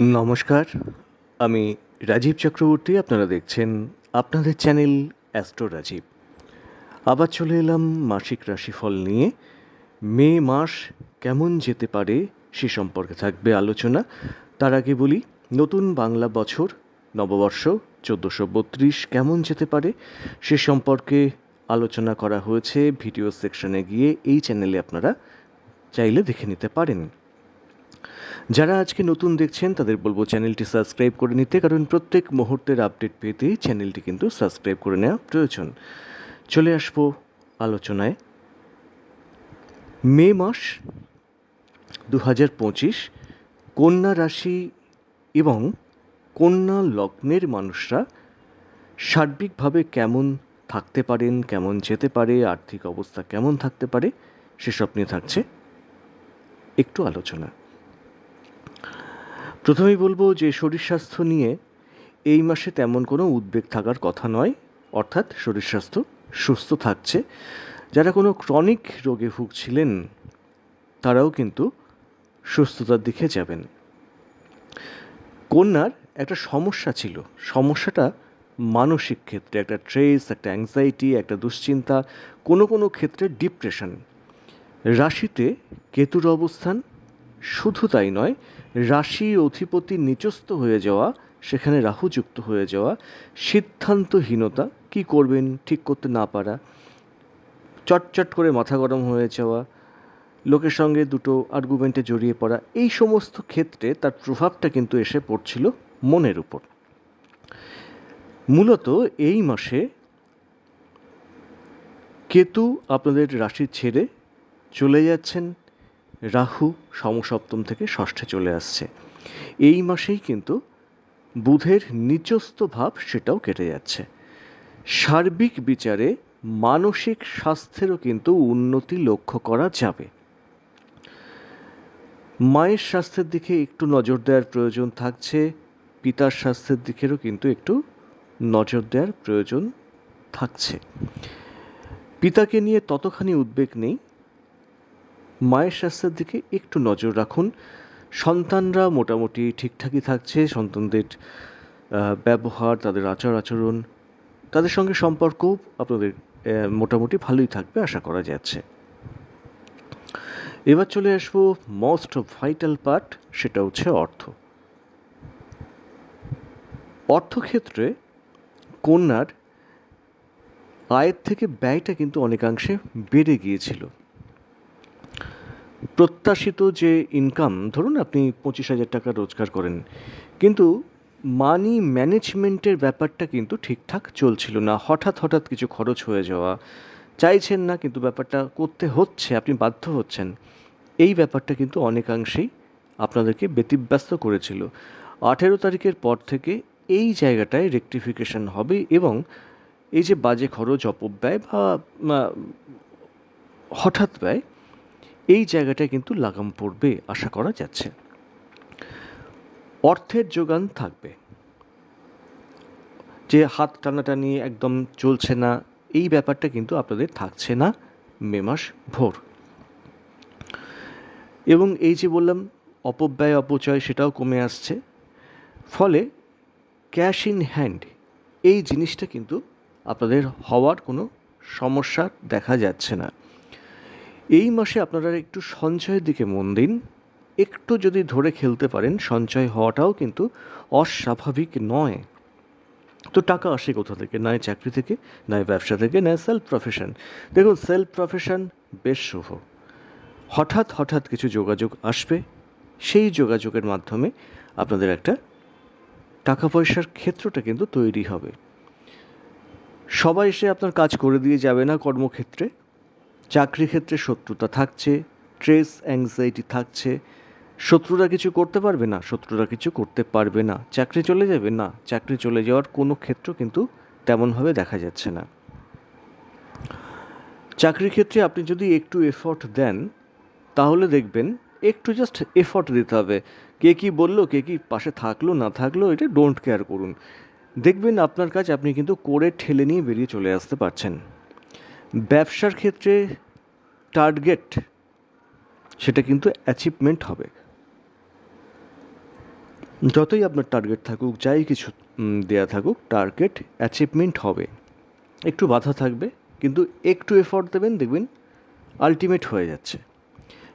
নমস্কার, আমি রাজীব চক্রবর্তী, আপনারা দেখছেন আপনাদের চ্যানেল অ্যাস্ট্রো রাজীব। আবার চলে এলাম মাসিক রাশিফল নিয়ে। মে মাস কেমন যেতে পারে সে সম্পর্কে থাকবে আলোচনা। তার আগে বলি, নতুন বাংলা বছর, নববর্ষ, চোদ্দোশো বত্রিশ কেমন যেতে পারে সে সম্পর্কে আলোচনা করা হয়েছে। ভিডিও সেকশনে গিয়ে এই চ্যানেলে আপনারা চাইলে দেখে নিতে পারেন। যারা আজকে নতুন দেখছেন, তাদের বলব চ্যানেলটি সাবস্ক্রাইব করে নিতে, কারণ প্রত্যেক মুহূর্তের আপডেট পেতে চ্যানেলটি কিন্তু সাবস্ক্রাইব করে নেওয়া প্রয়োজন। চলে আসব আলোচনায়। মে মাস দু হাজার পঁচিশ, কন্যা রাশি এবং কন্যা লগ্নের মানুষরা সার্বিকভাবে কেমন থাকতে পারেন, কেমন যেতে পারে, আর্থিক অবস্থা কেমন থাকতে পারে, সেসব নিয়ে থাকছে একটু আলোচনা। প্রথমেই বলব যে শরীর স্বাস্থ্য নিয়ে এই মাসে তেমন কোনো উদ্বেগ থাকার কথা নয়। অর্থাৎ শরীর স্বাস্থ্য সুস্থ থাকছে। যারা কোনো ক্রনিক রোগে ভুগছিলেন, তারাও কিন্তু সুস্থতার দিকে যাবেন। কন্যার একটা সমস্যা ছিল। সমস্যাটা মানসিক ক্ষেত্রে, একটা ট্রেস একটা অ্যাংজাইটি একটা দুশ্চিন্তা, কোনো কোনো ক্ষেত্রে ডিপ্রেশন রাশিতে কেতুর অবস্থান শুধু তাই নয় রাশি অধিপতি নিচস্থ হয়ে যাওয়া, সেখানে রাহু যুক্ত হয়ে যাওয়া, সিদ্ধান্তহীনতা, কি করবেন, ঠিক করতে না পারা, চটচট করে মাথা গরম হয়ে যাওয়া, লোকের সঙ্গে দুটো আর্গুমেন্টে জড়িয়ে পড়া, এই সমস্ত ক্ষেত্রে তার প্রভাবটা কিন্তু এসে পড়ছিল মনের উপর। মূলত এই মাসে কেতু আপনাদের রাশি ছেড়ে চলে যাচ্ছেন রাহু সমসপ্তম থেকে ষষ্ঠে চলে আসছে। এই মাসেই কিন্তু বুধের নিচস্থ ভাব সেটাও কেটে যাচ্ছে। সার্বিক বিচারে মানসিক স্বাস্থ্যেরও কিন্তু উন্নতি লক্ষ্য করা যাবে। মায়ের স্বাস্থ্যের দিকে একটু নজর দেওয়ার প্রয়োজন থাকছে। পিতার স্বাস্থ্যের দিকেরও কিন্তু একটু নজর দেওয়ার প্রয়োজন থাকছে। পিতাকে নিয়ে ততখানি উদ্বেগ নেই। মায়ের স্বাস্থ্যের দিকে একটু নজর রাখুন। সন্তানরা মোটামুটি ঠিকঠাকই থাকছে, সন্তানদের ব্যবহার, তাদের আচার আচরণ, তাদের সঙ্গে সম্পর্ক আপনাদের মোটামুটি ভালোই থাকবে আশা করা যাচ্ছে। এবার চলে আসব মোস্ট ভাইটাল পার্ট সেটা হচ্ছে অর্থ। অর্থক্ষেত্রে কন্যার আয়ের থেকে ব্যয়টা কিন্তু অনেকাংশে বেড়ে গিয়েছিল। প্রত্যাশিত যে ইনকাম ধরুন আপনি পঁচিশ হাজার টাকা রোজগার করেন, কিন্তু মানি ম্যানেজমেন্টের ব্যাপারটা কিন্তু ঠিকঠাক চলছিল না। হঠাৎ হঠাৎ কিছু খরচ হয়ে যাওয়া, চাইছেন না কিন্তু ব্যাপারটা করতে হচ্ছে, আপনি বাধ্য হচ্ছেন। এই ব্যাপারটা কিন্তু অনেকাংশেই আপনাদেরকে ব্যতিব্যস্ত করেছিল। আঠেরো তারিখের পর থেকে এই জায়গাটায় রেকটিফিকেশন হবে এবং এই যে বাজে খরচ, অপব্যয় বা, হঠাৎ ব্যয় এই জায়গাটায় কিন্তু লাগাম পড়বে, আশা করা যাচ্ছে। অর্থের যোগান থাকবে। যে হাত টানাটানি একদম চলছে না, এই ব্যাপারটা কিন্তু আপনাদের থাকছে না মে মাস ভোর। এবং এই যে বললাম, অপব্যয়, অপচয় সেটাও কমে আসছে। ফলে ক্যাশ ইন হ্যান্ড এই জিনিসটা কিন্তু আপনাদের হওয়ার কোনো সমস্যা দেখা যাচ্ছে না। এই মাসে আপনারা একটু সঞ্চয়ের দিকে মন দিন। একটু যদি ধরে খেলতে পারেন, সঞ্চয় হওয়াটাও কিন্তু অস্বাভাবিক নয়। তো টাকা আসে কোথা থেকে? নয় চাকরি থেকে নয় ব্যবসা থেকে নয় সেলফ প্রফেশন দেখুন সেলফ প্রফেশন বেশ শুভ। হঠাৎ হঠাৎ কিছু যোগাযোগ আসবে। সেই যোগাযোগের মাধ্যমে আপনাদের একটা টাকা পয়সার ক্ষেত্রটা কিন্তু তৈরি হবে। সবাই এসে আপনার কাজ করে দিয়ে যাবে না কর্মক্ষেত্রে। চাকরি ক্ষেত্রে শত্রুতা থাকছে স্ট্রেস অ্যাংজাইটি থাকছে। শত্রুরা কিছু করতে পারবে না, শত্রুরা কিছু করতে পারবে না। চাকরি চলে যাবে না, চাকরি চলে যাওয়ার কোনো ক্ষেত্র কিন্তু তেমনভাবে দেখা যাচ্ছে না। চাকরির ক্ষেত্রে আপনি যদি একটু এফর্ট দেন, তাহলে দেখবেন একটু জাস্ট এফর্ট দিতে হবে। কে কী বলল, কে কী পাশে থাকল, না থাকল, এটা ডোন্ট কেয়ার করুন। দেখবেন আপনার কাজ আপনি কিন্তু করে ঠেলে নিয়ে বেরিয়ে চলে আসতে পারছেন। ব্যবসার ক্ষেত্রে টার্গেট সেটা কিন্তু অ্যাচিভমেন্ট হবে। যতই আপনার টার্গেট থাকুক, যাই কিছু দেয়া থাকুক টার্গেট অ্যাচিভমেন্ট হবে। একটু বাধা থাকবে, কিন্তু একটু এফোর্ট দেবেন, দেখবেন আলটিমেট হয়ে যাচ্ছে।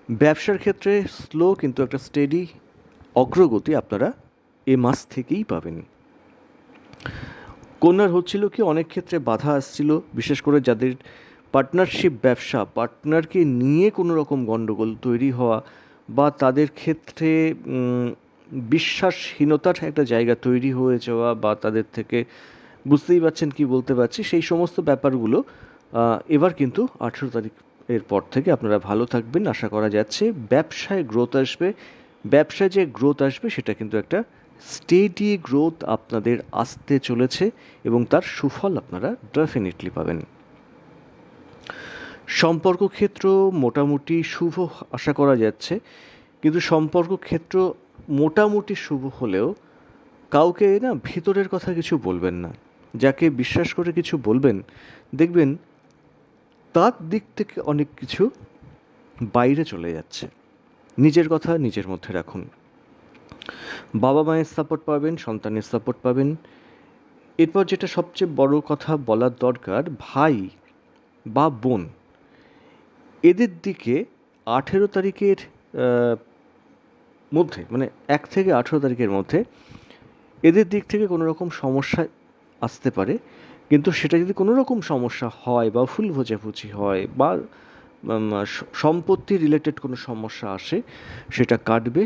ব্যবসার ক্ষেত্রে স্লো কিন্তু একটা স্টেডি অগ্রগতি আপনারা এ মাস থেকেই পাবেন। কন্যার হচ্ছিল কি, অনেক ক্ষেত্রে বাধা আসছিল, বিশেষ করে যাদের পার্টনারশিপ ব্যবসা, পার্টনারকে নিয়ে কোনো রকম গণ্ডগোল তৈরি হওয়া বা তাদের ক্ষেত্রে বিশ্বাসহীনতার একটা জায়গা তৈরি হয়ে যাওয়া বা তাদের থেকে বুঝতেই পারছেন কি বলতে পারছি, সেই সমস্ত ব্যাপারগুলো এবার কিন্তু আঠেরো তারিখ এর পর থেকে আপনারা ভালো থাকবেন। আশা করা যাচ্ছে ব্যবসায় গ্রোথ আসবে। ব্যবসায় যে গ্রোথ আসবে সেটা কিন্তু একটা স্টেডি গ্রোথ আপনাদের আসতে চলেছে এবং তার সুফল আপনারা ডেফিনেটলি পাবেন। সম্পর্ক ক্ষেত্র মোটামুটি শুভ আশা করা যাচ্ছে, কিন্তু সম্পর্ক ক্ষেত্র মোটামুটি শুভ হলেও কাউকে না ভিতরের কথা কিছু বলবেন না। যাকে বিশ্বাস করে কিছু বলবেন, দেখবেন তার দিক থেকে অনেক কিছু বাইরে চলে যাচ্ছে। নিজের কথা নিজের মধ্যে রাখুন। বাবা মায়ের সাপোর্ট পাবেন, সন্তানের সাপোর্ট পাবেন। এরপর যেটা সবচেয়ে বড় কথা বলার দরকার, ভাই বা বোন, এদের দিকে আঠেরো তারিখের মধ্যে মানে এক থেকে আঠেরো তারিখের মধ্যে এদের দিক থেকে কোনো রকম সমস্যা আসতে পারে। কিন্তু সেটা যদি কোনো রকম সমস্যা হয় বা ফুল বোঝাবুঝি হয় বা সম্পত্তি রিলেটেড কোনো সমস্যা আসে, সেটা কাটবে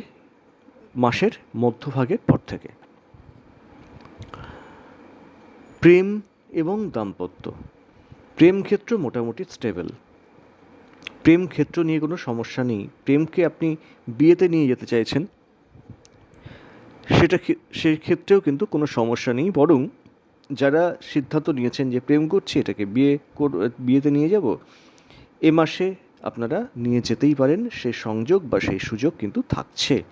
মাসের মধ্যভাগের পর থেকে। প্রেম এবং দাম্পত্য। প্রেম ক্ষেত্র মোটামুটি স্টেবল প্রেম ক্ষেত্র নিয়ে কোনো সমস্যা নেই। প্রেমকে আপনি বিয়েতে নিয়ে যেতে চাইছেন, সেটা সেই ক্ষেত্রেও কিন্তু কোনো সমস্যা নেই। বরং যারা সিদ্ধান্ত নিয়েছেন যে প্রেম করছি, এটাকে বিয়ে বিয়েতে নিয়ে যাব, এ মাসে আপনারা নিয়ে যেতেই পারেন। সেই সংযোগ বা সেই সুযোগ কিন্তু থাকছে।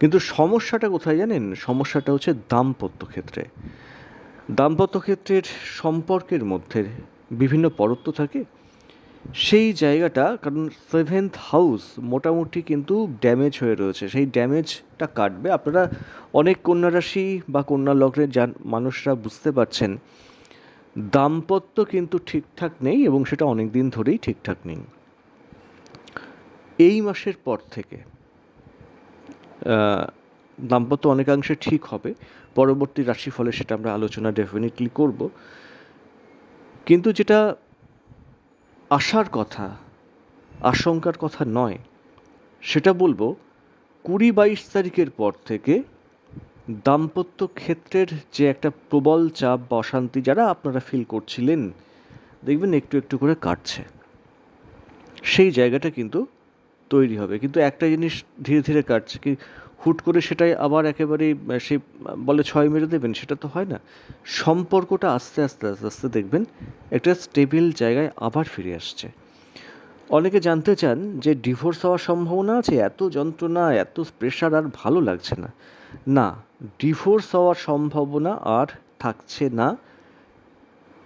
কিন্তু সমস্যাটা কোথায় জানেন? সমস্যাটা হচ্ছে দাম্পত্য ক্ষেত্রে। দাম্পত্য ক্ষেত্রের সম্পর্কের মধ্যে বিভিন্ন পরত্ব থাকে। সেই জায়গাটা, কারণ সেভেন্থ হাউস মোটামুটি কিন্তু ড্যামেজ হয়ে রয়েছে। সেই ড্যামেজটা কাটবে। আপনারা অনেক কন্যা রাশি বা কন্যা লগ্নের যান, মানুষরা বুঝতে পারছেন, দাম্পত্য কিন্তু ঠিকঠাক নেই এবং সেটা অনেক দিন ধরেই ঠিকঠাক নেই। এই মাসের পর থেকে দাম্পত্য অনেকাংশে ঠিক হবে। পরবর্তী রাশিফলে সেটা আমরা আলোচনা ডেফিনেটলি করব। কিন্তু যেটা আশার কথা, আশঙ্কার কথা নয়, সেটা বলব কুড়ি বাইশ তারিখের পর থেকে দাম্পত্য ক্ষেত্রের যে একটা প্রবল চাপ বা অশান্তি যারা আপনারা ফিল করছিলেন, দেখবেন একটু একটু করে কাটছে। সেই জায়গাটা কিন্তু তৈরি হবে। কিন্তু একটা জিনিস ধীরে ধীরে কাটছে কি হুট করে সেটাই আবার একেবারেই সে বলে ছয় মেরে দেবেন, সেটা তো হয় না। সম্পর্কটা আস্তে আস্তে আস্তে আস্তে দেখবেন একটা স্টেবিল জায়গায় আবার ফিরে আসছে। অনেকে জানতে চান যে ডিভোর্স হওয়ার সম্ভাবনা আছে? এত যন্ত্রণা, এত প্রেশার আর ভালো লাগছে না। না, ডিভোর্স হওয়ার সম্ভাবনা আর থাকছে না।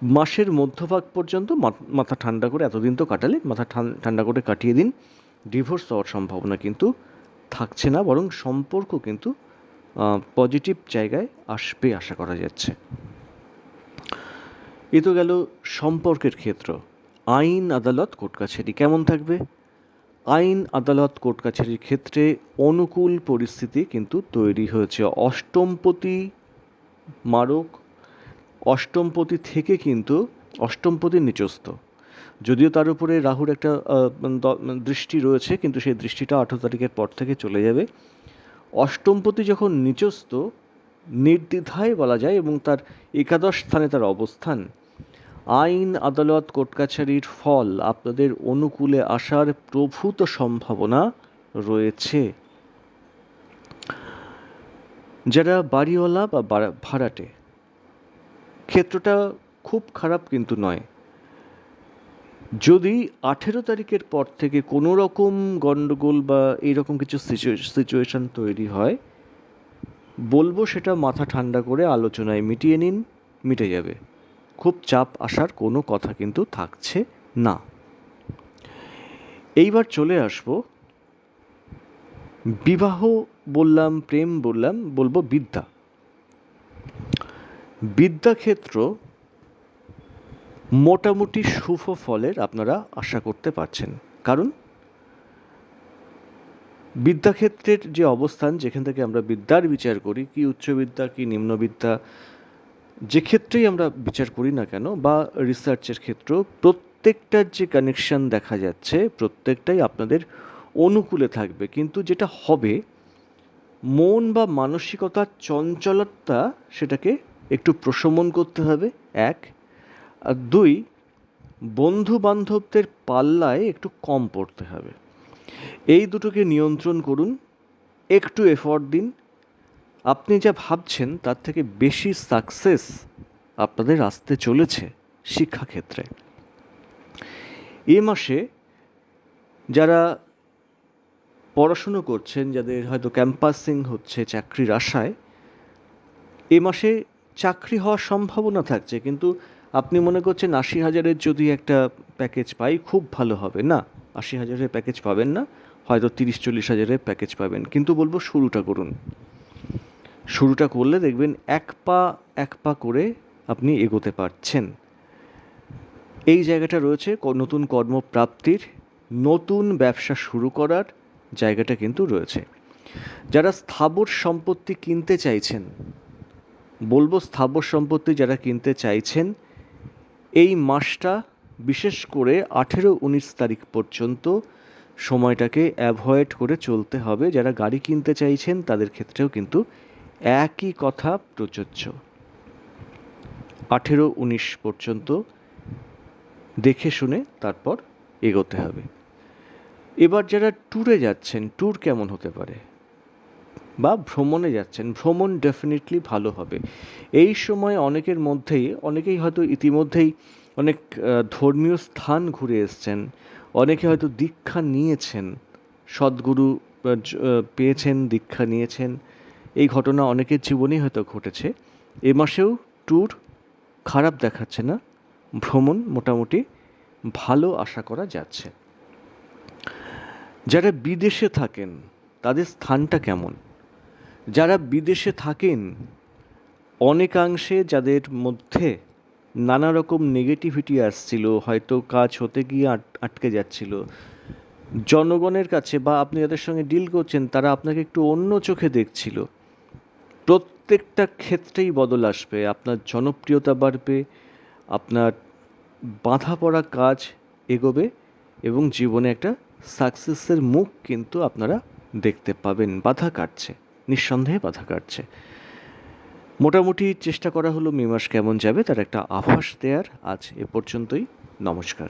মাসের মধ্যভাগ পর্যন্ত মাথা ঠান্ডা করে, এতদিন তো কাটালে মাথা ঠান- ঠান্ডা করে কাটিয়ে দিন। ডিভোর্স হওয়ার সম্ভাবনা কিন্তু থাকছে না, বরং সম্পর্ক কিন্তু পজিটিভ জায়গায় আসবে আশা করা যাচ্ছে। এ তো গেল সম্পর্কের ক্ষেত্র। আইন আদালত কোর্ট কাছারি কেমন থাকবে? আইন আদালত কোর্ট কাছারির ক্ষেত্রে অনুকূল পরিস্থিতি কিন্তু তৈরি হয়েছে। অষ্টমপতি মারক, অষ্টমপতি থেকে কিন্তু অষ্টমপতির নিচস্থ। যদিও তার উপরে রাহুর একটা দৃষ্টি রয়েছে, কিন্তু সেই দৃষ্টিটা আঠেরো তারিখের পর থেকে চলে যাবে। অষ্টমপতি যখন নিচস্থ, নির্দ্বিধায় বলা যায়, এবং তার একাদশ স্থানে তার অবস্থান, আইন, আদালত কোর্ট কাছারির ফল, আপনাদের অনুকূলে আসার প্রভূত সম্ভাবনা রয়েছে। যারা বাড়িওয়ালা বা ভাড়াটে, ক্ষেত্রটা খুব খারাপ কিন্তু নয়। যদি আঠেরো তারিখের পর থেকে কোনো রকম গণ্ডগোল বা এইরকম কিছু সিচুয়েশন তৈরি হয়, বলব সেটা মাথা ঠান্ডা করে আলোচনায় মিটিয়ে নিন, মিটে যাবে। খুব চাপ আসার কোনো কথা কিন্তু থাকছে না। এইবার চলে আসব। বিবাহ বললাম, প্রেম বললাম, বলব বিদ্যা। বিদ্যাক্ষেত্র মোটামুটি শুভ ফলের আপনারা আশা করতে পারছেন। কারণ বিদ্যাক্ষেত্রের যে অবস্থান, যেখান থেকে আমরা বিদ্যার বিচার করি, কি উচ্চবিদ্যা কি নিম্নবিদ্যা যে ক্ষেত্রেই আমরা বিচার করি না কেন, বা রিসার্চের ক্ষেত্র প্রত্যেকটার যে কানেকশন দেখা যাচ্ছে, প্রত্যেকটাই আপনাদের অনুকূলে থাকবে। কিন্তু যেটা হবে, মন বা মানসিকতার চঞ্চলতা, সেটাকে একটু প্রশমন করতে হবে। এক দুই বন্ধু বান্ধবদের পাল্লায় একটু কম পড়তে হবে। এই দুটোকে নিয়ন্ত্রণ করুন, একটু এফর্ট দিন। আপনি যা ভাবছেন তার থেকে বেশি সাকসেস আপনাদের আসতে চলেছে শিক্ষাক্ষেত্রে। এ মাসে যারা পড়াশুনো করছেন, যাদের হয়তো ক্যাম্পাসিং হচ্ছে চাকরির আশায়, এ মাসে চাকরি হওয়ার সম্ভাবনা থাকছে। কিন্তু আপনি মনে করছেন আশি হাজারের যদি একটা প্যাকেজ পাই, খুব ভালো হবে, না? আশি হাজারের প্যাকেজ পাবেন না, হয়তো তিরিশ, চল্লিশ হাজারের প্যাকেজ পাবেন। কিন্তু বলব শুরুটা করুন। শুরুটা করলে দেখবেন এক পা এক পা করে আপনি এগোতে পারছেন। এই জায়গাটা রয়েছে নতুন কর্মপ্রাপ্তির, নতুন ব্যবসা শুরু করার জায়গাটা কিন্তু রয়েছে। যারা স্থাবর সম্পত্তি কিনতে চাইছেন, বলব স্থাবর সম্পত্তি যারা কিনতে চাইছেন এই মাসটা, বিশেষ করে আঠেরো উনিশ তারিখ পর্যন্ত সময়টাকে অ্যাভয়েড করে চলতে হবে। যারা গাড়ি কিনতে চাইছেন, তাদের ক্ষেত্রেও কিন্তু একই কথা প্রযোজ্য। আঠেরো উনিশ পর্যন্ত দেখে শুনে তারপর এগোতে হবে। এবার যারা ট্যুরে যাচ্ছেন ট্যুর কেমন হতে পারে? বা ভ্রমণে যাচ্ছেন, ভ্রমণ ডেফিনেটলি ভালো হবে। এই সময় অনেকের মধ্যেই, অনেকেই হয়তো ইতিমধ্যেই অনেক ধর্মীয় স্থান ঘুরে এসছেন, অনেকে হয়তো দীক্ষা নিয়েছেন, সদ্গুরু পেয়েছেন, দীক্ষা নিয়েছেন। এই ঘটনা অনেকের জীবনেই হয়তো ঘটেছে। এ মাসেও ট্যুর খারাপ দেখাচ্ছে না, ভ্রমণ মোটামুটি ভালো আশা করা যাচ্ছে। যারা বিদেশে থাকেন, তাদের স্থানটা কেমন? যারা বিদেশে থাকেন, অনেকাংশে যাদের মধ্যে নানা রকম নেগেটিভিটি আসছিল, হয়তো কাজ হতে গিয়ে আটকে যাচ্ছিল। জনগণের কাছে বা আপনি যাদের সঙ্গে ডিল করছেন, তারা আপনাকে একটু অন্য চোখে দেখছিল। প্রত্যেকটা ক্ষেত্রেই বদল আসবে। আপনার জনপ্রিয়তা বাড়বে, আপনার বাঁধা পড়া কাজ এগোবে এবং জীবনে একটা সাকসেসের মুখ কিন্তু আপনারা দেখতে পাবেন, বাধা কাটছে। নিঃসন্দেহে বাধা কাটছে। মোটামুটি চেষ্টা করা হলো মে মাস কেমন যাবে, তার একটা আভাস দেওয়ার আজ এ পর্যন্তই। নমস্কার।